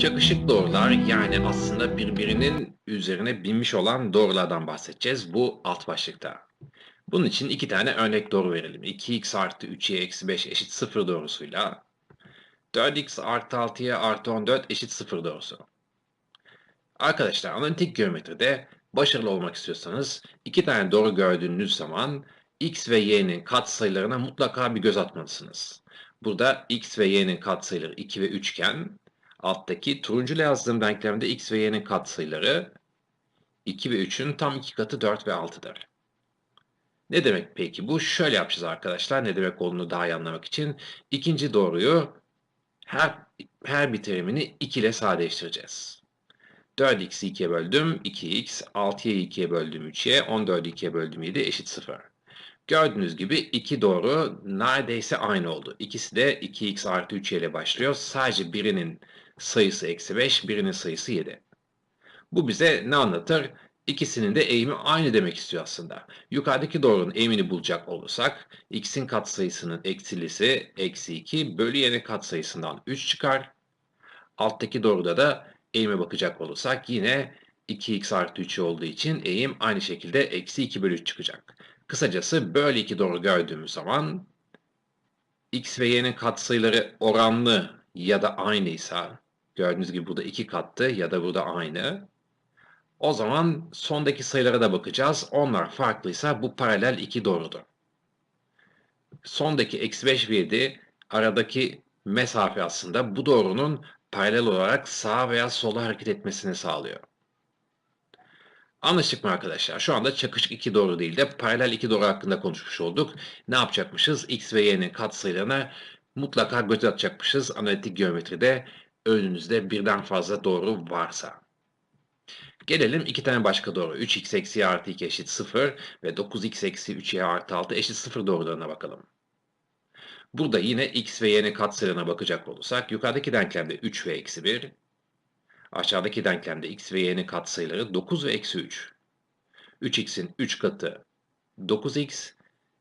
Çakışık doğrular yani aslında birbirinin üzerine binmiş olan doğrulardan bahsedeceğiz bu alt başlıkta. Bunun için iki tane örnek doğru verelim. 2x artı 3y eksi 5 eşit 0 doğrusuyla 4x artı 6y artı 14 eşit 0 doğrusu. Arkadaşlar analitik geometride başarılı olmak istiyorsanız iki tane doğru gördüğünüz zaman x ve y'nin katsayılarına mutlaka bir göz atmalısınız. Burada x ve y'nin katsayıları 2 ve 3 iken alttaki turuncuyla yazdığım denklemde x ve y'nin katsayıları 2 ve 3'ün tam 2 katı 4 ve 6'dır. Ne demek peki bu? Şöyle yapacağız arkadaşlar. Ne demek olduğunu daha iyi anlamak için. ikinci doğruyu her, her bir terimini 2 ile sadeleştireceğiz. 4x'i 2'ye böldüm 2x, 6'yı 2'ye böldüm 3y, 14'ü 2'ye böldüm 7 eşit 0. Gördüğünüz gibi iki doğru neredeyse aynı oldu. İkisi de 2x artı 3y ile başlıyor. Sadece birinin sayısı eksi 5, birinin sayısı 7. Bu bize ne anlatır? İkisinin de eğimi aynı demek istiyor aslında. Yukarıdaki doğrunun eğimini bulacak olursak x'in katsayısının eksilisi eksi 2 bölü y'nin katsayısından 3 çıkar. Alttaki doğruda da eğime bakacak olursak yine 2x artı 3 olduğu için eğim aynı şekilde eksi 2 bölü 3 çıkacak. Kısacası böyle iki doğru gördüğümüz zaman x ve y'nin katsayıları oranlı ya da aynıysa gördüğünüz gibi burada iki kattı ya da burada aynı. O zaman sondaki sayılara da bakacağız. Onlar farklıysa bu paralel iki doğrudur. Sondaki eksi 5 ve 7 aradaki mesafe aslında bu doğrunun paralel olarak sağa veya sola hareket etmesini sağlıyor. Anlaştık mı arkadaşlar? Şu anda çakışık iki doğru değil de paralel iki doğru hakkında konuşmuş olduk. Ne yapacakmışız? X ve Y'nin katsayılarına mutlaka göz atacakmışız analitik geometride önünüzde birden fazla doğru varsa. Gelelim iki tane başka doğru. 3x eksi artı 2 eşit 0 ve 9x eksi 3y artı 6 eşit 0 doğrularına bakalım. Burada yine x ve y'nin katsayılarına bakacak olursak yukarıdaki denklemde 3 ve eksi 1, aşağıdaki denklemde x ve y'nin katsayıları 9 ve eksi 3. 3x'in 3 katı 9x,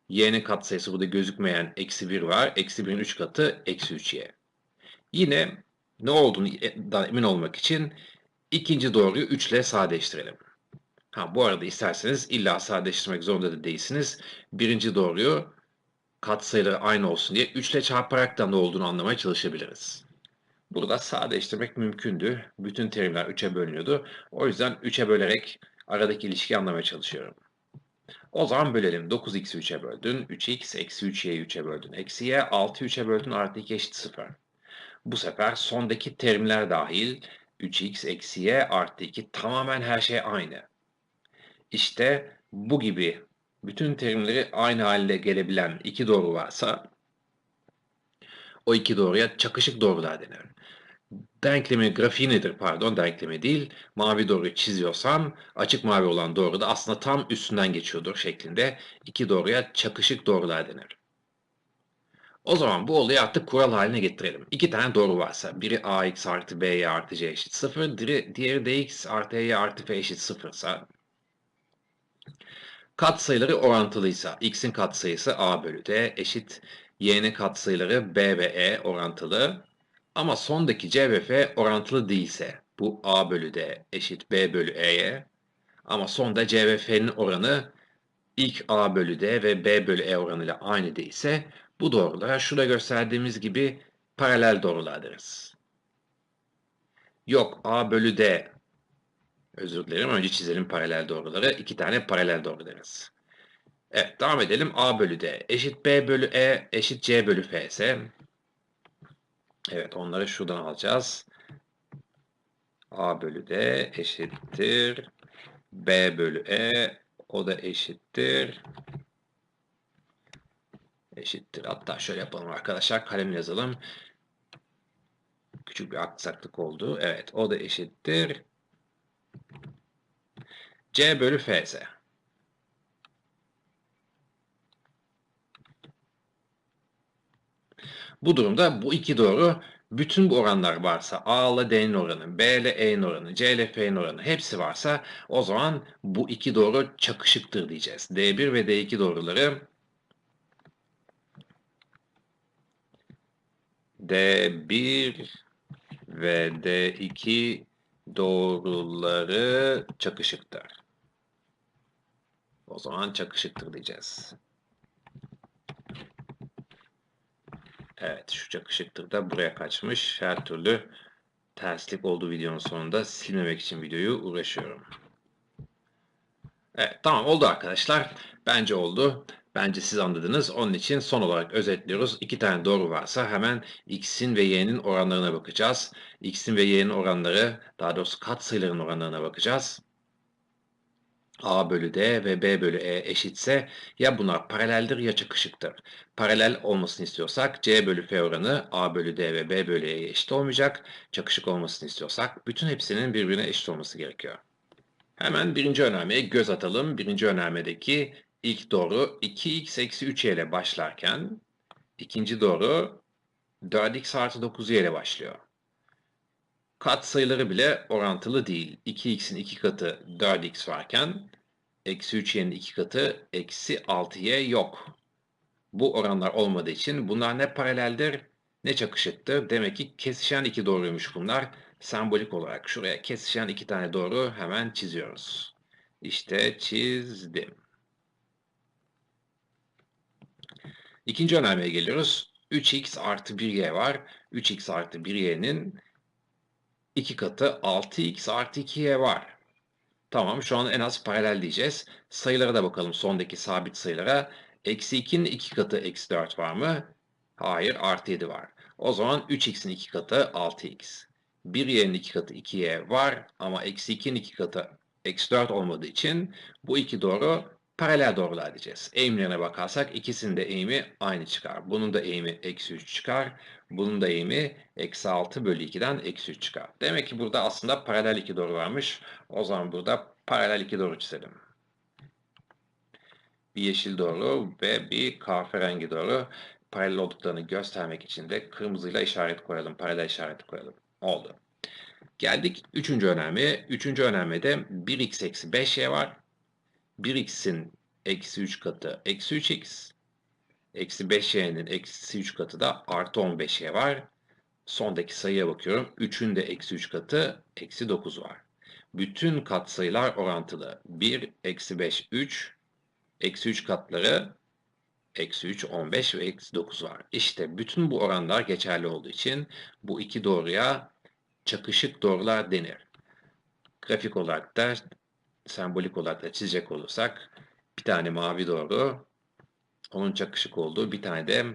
y'nin katsayısı burada gözükmeyen eksi 1 var. Eksi 1'in 3 katı eksi 3y. Yine ne olduğunu emin olmak için ikinci doğruyu 3 ile sadeleştirelim. Ha, bu arada isterseniz illa sadeleştirmek zorunda da değilsiniz. Birinci doğruyu katsayıları aynı olsun diye 3 ile çarparak da ne olduğunu anlamaya çalışabiliriz. Burada sadeleştirmek mümkündü. Bütün terimler 3'e bölünüyordu. O yüzden 3'e bölerek aradaki ilişkiyi anlamaya çalışıyorum. O zaman bölelim. 9x'i 3'e böldün. 3x eksi 3y'yi 3'e böldün. Eksi y 6'yı 3'e böldün. Artı 2 eşit 0. Bu sefer sondaki terimler dahil 3x eksi y artı 2 tamamen her şey aynı. İşte bu gibi bütün terimleri aynı halde gelebilen iki doğru varsa o iki doğruya çakışık doğrular denir. Denklemin grafiği nedir? Pardon denklemi değil. Mavi doğruyu çiziyorsam açık mavi olan doğru da aslında tam üstünden geçiyordur şeklinde iki doğruya çakışık doğrular denir. O zaman bu olayı artık kural haline getirelim. İki tane doğru varsa biri ax artı by artı c eşit 0, diğeri, dx artı y artı f eşit 0 ise katsayıları orantılıysa x'in katsayısı a bölü d eşit y'nin katsayıları b ve e orantılı ama sondaki c ve f orantılı değilse bu a bölü d eşit b bölü e'ye ama sonda c ve f'nin oranı ilk a bölü d ve b bölü e oranıyla aynı değilse bu doğrulara şurada gösterdiğimiz gibi paralel doğrular deriz. Yok a bölü d özür dilerim önce çizelim paralel doğruları. iki tane paralel doğru deriz. Evet devam edelim. a bölü d eşit b bölü e eşit c bölü f ise evet onları şuradan alacağız. a bölü d eşittir b bölü e o da eşittir eşittir. Hatta şöyle yapalım arkadaşlar. Kalem yazalım. Küçük bir aksaklık oldu. Evet o da eşittir. C bölü F ise. Bu durumda bu iki doğru bütün bu oranlar varsa A ile D'nin oranı, B ile E'nin oranı, C ile F'nin oranı hepsi varsa o zaman bu iki doğru çakışıktır diyeceğiz. D1 ve D2 doğruları D1 ve D2 doğruları çakışıktır. O zaman çakışıktır diyeceğiz. Evet şu çakışıktır da buraya kaçmış. Her türlü terslik olduğu videonun sonunda silmemek için videoyu uğraşıyorum. Evet tamam oldu arkadaşlar. Bence oldu. Bence siz anladınız. Onun için son olarak özetliyoruz. İki tane doğru varsa hemen x'in ve y'nin oranlarına bakacağız. x'in ve y'nin oranları, daha doğrusu katsayıların oranlarına bakacağız. A bölü D ve B bölü E eşitse ya bunlar paraleldir ya çakışıktır. Paralel olmasını istiyorsak C bölü F oranı A bölü D ve B bölü E'ye eşit olmayacak. Çakışık olmasını istiyorsak bütün hepsinin birbirine eşit olması gerekiyor. Hemen birinci önermeye göz atalım. Birinci önermedeki ilk doğru 2x eksi 3y ile başlarken ikinci doğru 4x artı 9y ile başlıyor. Kat sayıları bile orantılı değil. 2x'in 2 katı 4x varken eksi 3y'nin 2 katı eksi 6y yok. Bu oranlar olmadığı için bunlar ne paraleldir ne çakışıktır. Demek ki kesişen iki doğruymuş bunlar. Sembolik olarak şuraya kesişen iki tane doğru hemen çiziyoruz. İşte çizdim. İkinci önermeye geliyoruz. 3x artı 1y var. 3x artı 1y'nin 2 katı 6x artı 2y var. Tamam şu an en az paralel diyeceğiz. Sayılara da bakalım sondaki sabit sayılara. Eksi 2'nin 2 katı eksi 4 var mı? Hayır artı 7 var. O zaman 3x'in 2 katı 6x. 1y'nin 2 katı 2y var ama eksi 2'nin 2 katı eksi 4 olmadığı için bu iki doğru paralel doğrular diyeceğiz. Eğimlerine bakarsak ikisinin de eğimi aynı çıkar. Bunun da eğimi eksi 3 çıkar. Bunun da eğimi eksi 6 bölü 2'den eksi 3 çıkar. Demek ki burada aslında paralel iki doğru varmış. O zaman burada paralel iki doğru çizelim. Bir yeşil doğru ve bir kahverengi doğru. Paralel olduklarını göstermek için de kırmızıyla işaret koyalım. Paralel işareti koyalım. Oldu. Geldik üçüncü önermeye. Üçüncü önermede 1x eksi 5y var. 1x'in eksi 3 katı eksi 3x. Eksi 5y'nin eksi 3 katı da artı 15y var. Sondaki sayıya bakıyorum. 3'ün de eksi 3 katı eksi 9 var. Bütün katsayılar orantılı. 1, eksi 5, 3. Eksi 3 katları eksi 3, 15 ve eksi 9 var. İşte bütün bu oranlar geçerli olduğu için bu iki doğruya çakışık doğrular denir. Grafik olarak da sembolik olarak da çizecek olursak bir tane mavi doğru onun çakışık olduğu bir tane de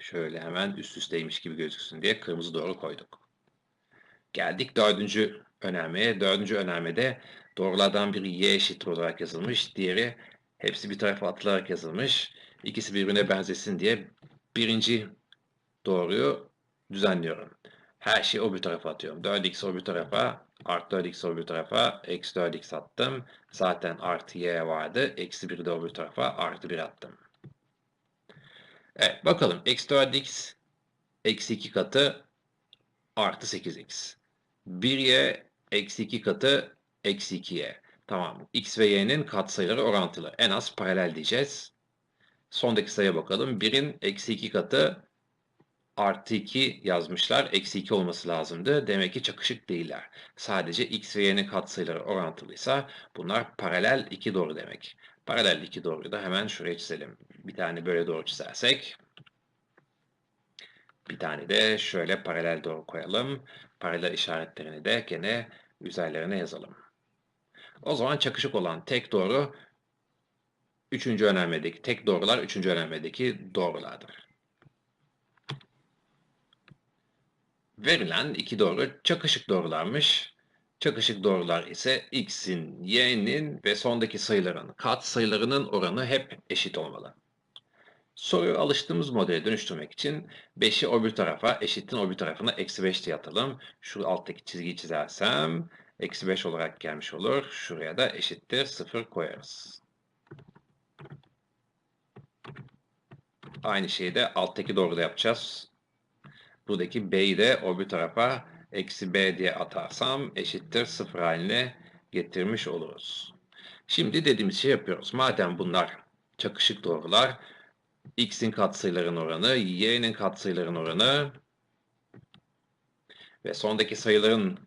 şöyle hemen üst üsteymiş gibi gözüksün diye kırmızı doğru koyduk. Geldik dördüncü önermeye. Dördüncü önermede doğrulardan biri y eşittir olarak yazılmış. Diğeri hepsi bir tarafa atılarak yazılmış. İkisi birbirine benzesin diye birinci doğruyu düzenliyorum. Her şeyi o bir tarafa atıyorum. 4x o bir tarafa, artı 4x o bir tarafa, eksi 4x attım. Zaten artı y vardı. Eksi 1 de o bir tarafa, artı 1 attım. Evet bakalım. Eksi 4x eksi 2 katı artı 8x. 1y eksi 2 katı eksi 2y. Tamam. X ve y'nin katsayıları orantılı. En az paralel diyeceğiz. Sondaki sayıya bakalım. 1'in eksi 2 katı artı 2 yazmışlar. Eksi 2 olması lazımdı. Demek ki çakışık değiller. Sadece x ve y'nin katsayıları orantılıysa bunlar paralel iki doğru demek. Paralel iki doğruyu da hemen şuraya çizelim. Bir tane böyle doğru çizersek. Bir tane de şöyle paralel doğru koyalım. Paralel işaretlerini de gene üzerlerine yazalım. O zaman çakışık olan tek doğru üçüncü önermedeki tek doğrular üçüncü önermedeki doğrulardır. Verilen iki doğru çakışık doğrularmış. Çakışık doğrular ise x'in, y'nin ve sondaki sayıların kat sayılarının oranı hep eşit olmalı. Soruyu alıştığımız modele dönüştürmek için 5'i o bir tarafa, eşittin o bir tarafına eksi 5 diye atalım. Şu alttaki çizgiyi çizersem eksi 5 olarak gelmiş olur. Şuraya da eşittir 0 koyarız. Aynı şeyi de alttaki doğruda yapacağız. Buradaki b'yi de o bir tarafa eksi b diye atarsam eşittir sıfır haline getirmiş oluruz. Şimdi dediğimiz şey yapıyoruz. Madem bunlar çakışık doğrular, x'in katsayıların oranı, y'nin katsayıların oranı ve sondaki sayıların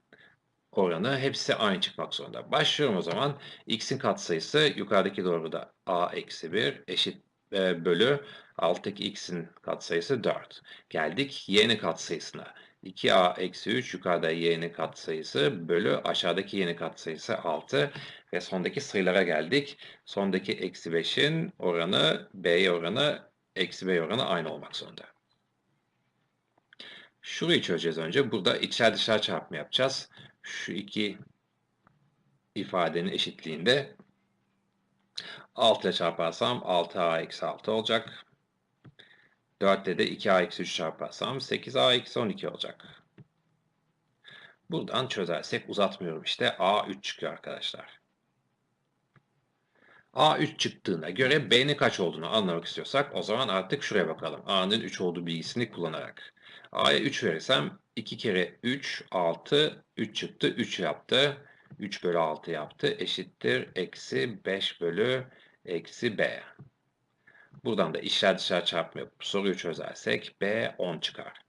oranı hepsi aynı çıkmak zorunda. Başlıyorum o zaman. x'in katsayısı yukarıdaki doğruda a eksi 1 eşit e, bölü alttaki x'in katsayısı 4. Geldik y'nin katsayısına. 2a eksi 3 yukarıda y'nin katsayısı bölü aşağıdaki y'nin katsayısı 6 ve sondaki sayılara geldik. Sondaki eksi 5'in oranı b'ye oranı eksi b oranı aynı olmak zorunda. Şurayı çözeceğiz önce. Burada içler dışlar çarpımı yapacağız. Şu iki ifadenin eşitliğinde 6 ile çarparsam 6a eksi 6 olacak. 4 ile de 2a eksi 3 çarparsam 8a eksi 12 olacak. Buradan çözersek uzatmıyorum işte a 3 çıkıyor arkadaşlar. A 3 çıktığına göre B'nin kaç olduğunu anlamak istiyorsak o zaman artık şuraya bakalım. A'nın 3 olduğu bilgisini kullanarak. A'ya 3 verirsem 2 kere 3 6 3 çıktı 3 yaptı. 3 bölü 6 yaptı eşittir eksi 5 bölü eksi B. Buradan da işler dışarı çarpma yapıp soruyu çözersek B 10 çıkar.